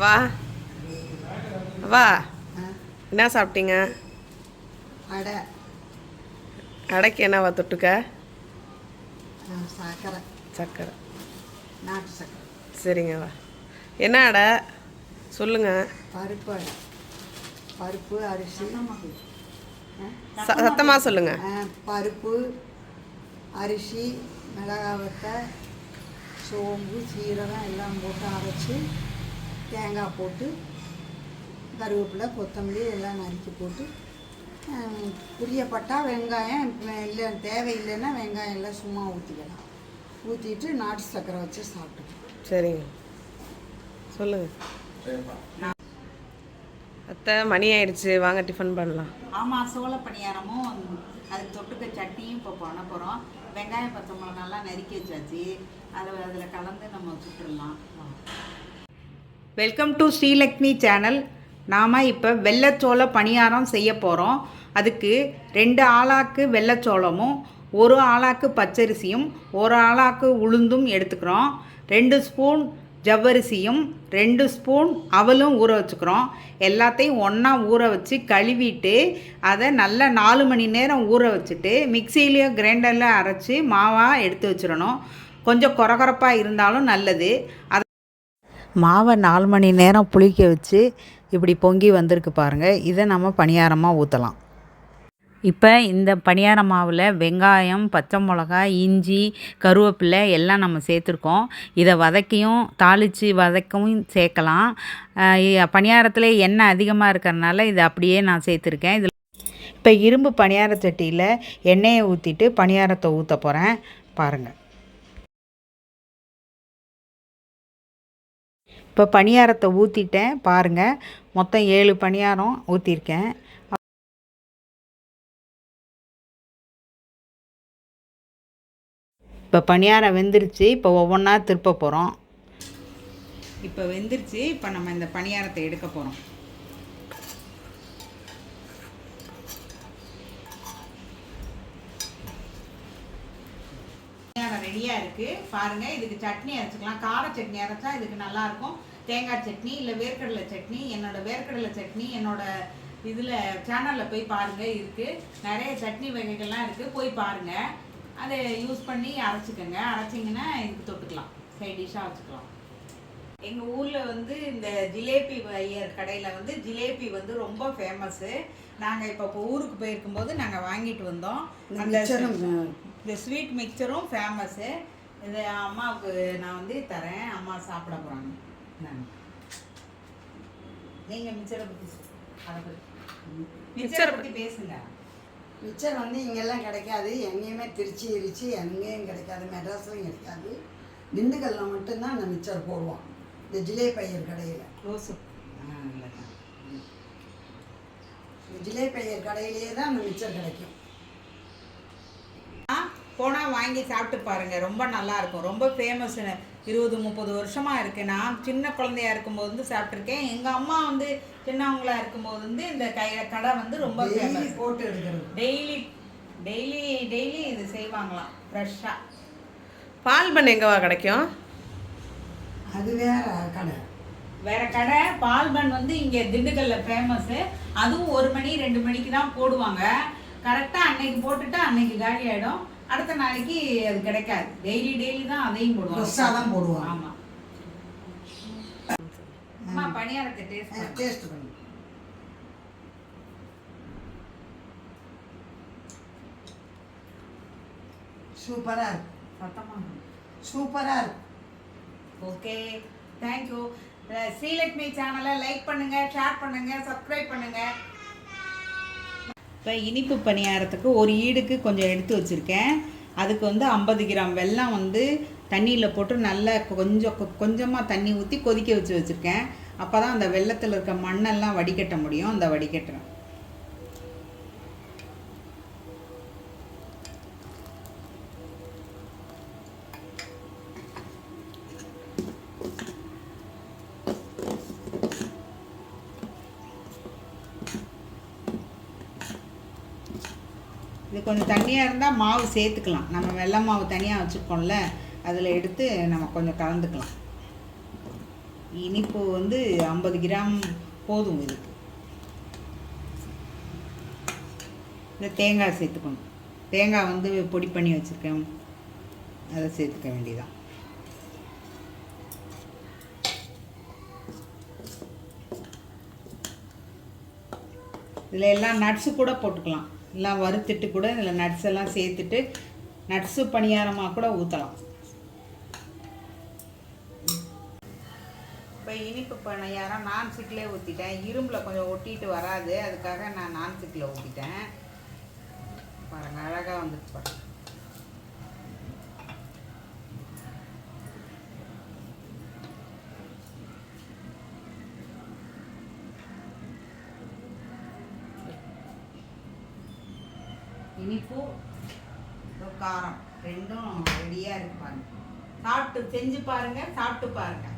வா. வா. என்ன சாப்பிட்டீங்க? அடை அடைக்கு என்னவா தொட்டுக்க? சர்க்கரை. சக்கரை நாட்டு சர்க்கரை. சரிங்க வா. என்ன அடை சொல்லுங்க. பருப்பு பருப்பு அரிசி. சத்தமாக சொல்லுங்க. பருப்பு அரிசி மிளகாய் வத்தை சோம்பு சீரகம் எல்லாம் போட்டு அரைச்சி தேங்காய் போட்டு கருவேப்பிலை கொத்தமல்லி எல்லாம் நறுக்கி போட்டு ஆ, புரியப்பட்டா வெங்காயம் இல்லை தேவையில்லைன்னா வெங்காயம் எல்லாம் சும்மா ஊற்றிக்கலாம் ஊற்றிட்டு நாட்டு சர்க்கரை வச்சு சாப்பிட்டுக்கலாம். சரிங்க. சொல்லுங்க. அத்தை மணி ஆயிடுச்சு. வாங்க டிஃபன் பண்ணலாம். ஆமாம் சோள பணியாரமும் அதுக்கு தொட்டுக்க சட்னியும் இப்போ பண்ண போகிறோம் வெங்காயம் பச்சை மிளகாலாம் நறுக்கி வச்சாச்சு. அதை அதில் கலந்து நம்ம சுட்டுடலாம் வெல்கம் டு ஸ்ரீலக்ஷ்மி சேனல் நாம் இப்போ வெள்ளைச்சோள பணியாரம் செய்ய போகிறோம் அதுக்கு ரெண்டு ஆளாக்கு வெள்ளைச்சோளமும் ஒரு ஆளாக்கு பச்சரிசியும் ஒரு ஆளாக்கு உளுந்தும் எடுத்துக்கிறோம். ரெண்டு ஸ்பூன் ஜவ்வரிசியும் ரெண்டு ஸ்பூன் அவலும் ஊற வச்சுக்கிறோம். எல்லாத்தையும் ஒன்றா ஊற வச்சு கழுவிட்டு அதை நல்லா நாலு மணி நேரம் ஊற வச்சுட்டு மிக்சிலேயோ கிரைண்டரில் அரைச்சி மாவாக எடுத்து வச்சிடணும். கொஞ்சம் குறகுறப்பாக இருந்தாலும் நல்லது. அதை மாவை நாலு மணி நேரம் புளிக்க வச்சு இப்படி பொங்கி வந்திருக்கு பாருங்கள் இதை நம்ம பணியாரமாக ஊற்றலாம் இப்போ இந்த பணியார மாவில் வெங்காயம் பச்சை மிளகாய் இஞ்சி கருவேப்பிலை எல்லாம் நம்ம சேர்த்துருக்கோம். இதை வதக்கியும் தாளித்து வதக்கவும் சேர்க்கலாம். பணியாரத்தில் எண்ணெய் அதிகமாக இருக்கிறனால இதை அப்படியே நான் சேர்த்துருக்கேன். இதில் இப்போ இரும்பு பணியார சட்டியில் எண்ணெயை ஊற்றிட்டு பணியாரத்தை ஊற்ற போகிறேன் பாருங்கள் இப்போ பணியாரத்தை ஊற்றிட்டேன் பாருங்கள் மொத்தம் ஏழு பணியாரம் ஊற்றிருக்கேன் இப்போ பணியாரம் வெந்துருச்சு இப்போ ஒவ்வொன்றா திருப்ப போகிறோம் இப்போ வெந்துருச்சு இப்போ நம்ம இந்த பணியாரத்தை எடுக்க போகிறோம் பணியாரம் ரெடியாக இருக்குது பாருங்கள் இதுக்கு சட்னி அரைச்சிக்கலாம். கார சட்னி அரைச்சா இதுக்கு நல்லாயிருக்கும். தேங்காய் சட்னி இல்லை வேர்க்கடலை சட்னி என்னோடய வேர்க்கடலை சட்னி என்னோடய இதில் சேனலில் போய் பாருங்கள் இருக்குது நிறைய சட்னி வகைகள்லாம் இருக்குது போய் பாருங்கள் அதை யூஸ் பண்ணி அரைச்சிக்கோங்க. அரைச்சிங்கன்னா இதுக்கு தொட்டுக்கலாம். சைட் டிஷ்ஷாக வச்சுக்கலாம். எங்கள் ஊரில் வந்து இந்த ஜிலேபி ஐயர் கடையில் வந்து ஜிலேபி வந்து ரொம்ப ஃபேமஸ்ஸு நாங்கள் இப்போ இப்போ ஊருக்கு போயிருக்கும்போது நாங்கள் வாங்கிட்டு வந்தோம். அந்த மிச்சரும், இந்த ஸ்வீட் மிக்சரும் ஃபேமஸ்ஸு இது அம்மாவுக்கு நான் வந்து தரேன். அம்மா சாப்பிட போகிறாங்க நான் நீங்கள் மிச்சரை பற்றி அதை பற்றி மிச்சரை பற்றி பேசுங்க. மிச்சர் வந்து இங்கெல்லாம் கிடைக்காது. எங்கேயுமே திருச்சி இருச்சி எங்கேயும் கிடைக்காது. மெட்ராஸ்லையும் கிடைக்காது. திண்டுக்கல்ல மட்டும்தான் அந்த மிச்சர் போடுவோம் இந்த கடையில். ஆ நல்லதான் இந்த ஜிலேபையர் கடையிலேயே தான் அந்த மிச்சர் கிடைக்கும். போனால் வாங்கி சாப்பிட்டு பாருங்க ரொம்ப நல்லா இருக்கும். ரொம்ப ஃபேமஸ் இருபது முப்பது வருஷமா இருக்கு. நான் சின்ன குழந்தையா இருக்கும்போது வந்து சாப்பிட்ருக்கேன் எங்க அம்மா வந்து சின்னவங்களா இருக்கும்போது வந்து இந்த கை கடை வந்து ரொம்ப டெய்லி ஃபேமஸ் போட்டு எடுக்கிறது. டெய்லி டெய்லி டெய்லி இது செய்வாங்களாம் ஃப்ரெஷ்ஷாக பால் பண்ண எங்கவா கிடைக்கும்? அது வேற கடை. வேற கடை. பால்பன் வந்து இங்க திண்டுக்கல்ல ஃபேமஸ் அதுவும் ஒரு மணி ரெண்டு மணிக்கு தான் போடுவாங்க. கரெக்டா அன்னைக்கு போட்டுட்டு அன்னைக்கு காலி ஆயிடும். அடுத்த நாளைக்கு அது கிடைக்காது. டெய்லி டெய்லி தான் அதையும் போடுவாங்க. ஃப்ரெஷ்ஷாக தான் போடுவாங்க. ஆமா. அம்மா பணியாரத்தை டேஸ்ட் டேஸ்ட் பண்ணி. சூப்பராக இருக்கு. சூப்பராக இருக்கு. ஓகே தேங்க்யூ ஸ்ரீலக்ஷ்மி சேனலை லைக் பண்ணுங்க ஷேர் பண்ணுங்க சப்ஸ்கிரைப் பண்ணுங்க. இப்போ இனிப்பு பணியாரத்துக்கு ஒரு ஈடுக்கு கொஞ்சம் எடுத்து வச்சுருக்கேன். அதுக்கு வந்து ஐம்பது கிராம் வெல்லம் வந்து தண்ணியில் போட்டு நல்லா கொஞ்சம் கொஞ்சமாக தண்ணி ஊற்றி கொதிக்க வச்சு வச்சுருக்கேன். அப்போ தான் அந்த வெள்ளத்தில் இருக்க மண்ணெல்லாம் வடிகட்ட முடியும். அந்த வடிகட்டுறேன். இது கொஞ்சம் தண்ணியாக இருந்தால் மாவு சேர்த்துக்கலாம். நம்ம வெள்ளை மாவு தனியாக வச்சுருக்கோம்ல அதில் எடுத்து நம்ம கொஞ்சம் கலந்துக்கலாம். இனிப்பு வந்து ஐம்பது கிராம் போதும் இதுக்கு இந்த தேங்காய் சேர்த்துக்கணும். தேங்காய் வந்து பொடி பண்ணி வச்சுருக்கேன். அதை சேர்த்துக்க வேண்டியதான் இதில் எல்லாம் நட்ஸு கூட போட்டுக்கலாம். எல்லாம் வறுத்துட்டு கூட இதில் நட்ஸ் எல்லாம் சேர்த்துட்டு நட்ஸு பணியாரமாக கூட ஊற்றலாம் இப்போ இனிப்பு பணியாரம் நான் சிக்கிலே ஊற்றிட்டேன் இரும்பில் கொஞ்சம் ஒட்டிட்டு வராது. அதுக்காக நான் நான் சிக்கில் ஊற்றிட்டேன் பாருங்கள் அழகாக வந்துட்டு பாருங்கள் இனிப்பு காரம். ரெண்டும் ரெடியாக இருக்கு பாருங்கள் சாப்பிட்டு செஞ்சு பாருங்கள் சாப்பிட்டு பாருங்கள்